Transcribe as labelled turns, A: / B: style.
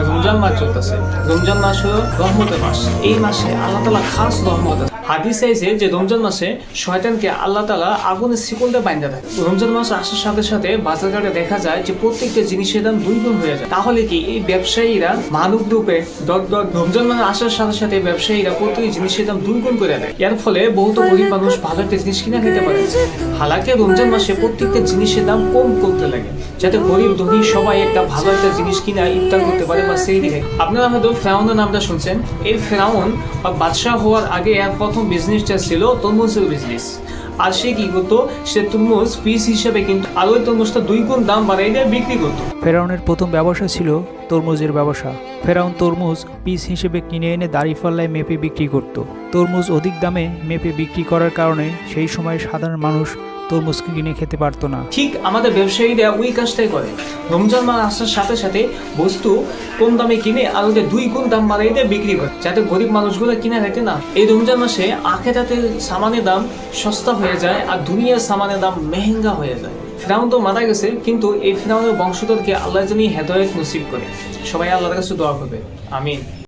A: রমজান মাস চলতেছে রমজান মাস হলো রহমতের মাস এই মাসে আল্লাহ তালা খাস রহমত আছে। হাদিস চাইছে যে রমজান মাসে শয়তানকে আল্লাহ তালা আগুনের শিকলতে বাইন্দা থাকে রমজান মাস আসার সাথে সাথে বাজার ঘাটে দেখা যায় যে প্রত্যেকটা জিনিসের দাম দুই গুণ হয়ে যায়। তাহলে কি এই ব্যবসায়ীরা মানব রূপে রমজান মাস আসার সাথে সাথে ব্যবসায়ীরা প্রত্যেক জিনিসের দাম দুই গুণ করে দেয়। এর ফলে বহুত গরিব মানুষ ভালো একটা জিনিস কিনা খেতে পারে। হালাকি রমজান মাসে প্রত্যেকটা জিনিসের দাম কম করতে লাগে, যাতে গরিব ধনী সবাই একটা ভালো একটা জিনিস কিনা ইফতার করতে পারে বা সেই দিকে। আপনারা হয়তো ফেরাউনের নামটা শুনছেন। এই ফেরাউন বা বাদশাহ হওয়ার আগে এর প্রথম বিজনেসটা ছিল তরমুজের বিজনেস আর সে কি করতো? সে তরমুজ পিস হিসাবে কিন্তু আর ওই তরমুজটা দুই গুণ দাম বাড়াই দিয়ে বিক্রি করতো।
B: ফেরাউনের প্রথম ব্যবসা ছিল তরমুজের ব্যবসা। ফেরাউন তরমুজ পিস হিসেবে কিনে এনে দাড়ি ফলায় মেপে বিক্রি করত। তরমুজ অধিক দামে মেপে বিক্রি করার কারণে সেই সময় সাধারণ মানুষ তরমুজ কিনে খেতে পারতো না।
A: ঠিক আমাদের ব্যবসায়ীরা ওই কাজটাই করে। রমজান মাস আসার সাথে সাথে বস্তু কম দামে কিনে ওদের দুই গুণ দাম বাড়াই দিয়ে বিক্রি করে। যাতে গরিব মানুষগুলো কিনে খেতে না। এই রমজান মাসে আখেরাতে সামানের দাম সস্তা হয়ে যায় আর দুনিয়ার সামানের দাম মেহেঙ্গা হয়ে যায়। ফেরাউন তো মারা গেছে, কিন্তু এই ফেরাউনের বংশধরকে আল্লাহ জানি হেদায়ত নসিব করে। সবাই আল্লাহর কাছে দোয়া করবে। আমিন।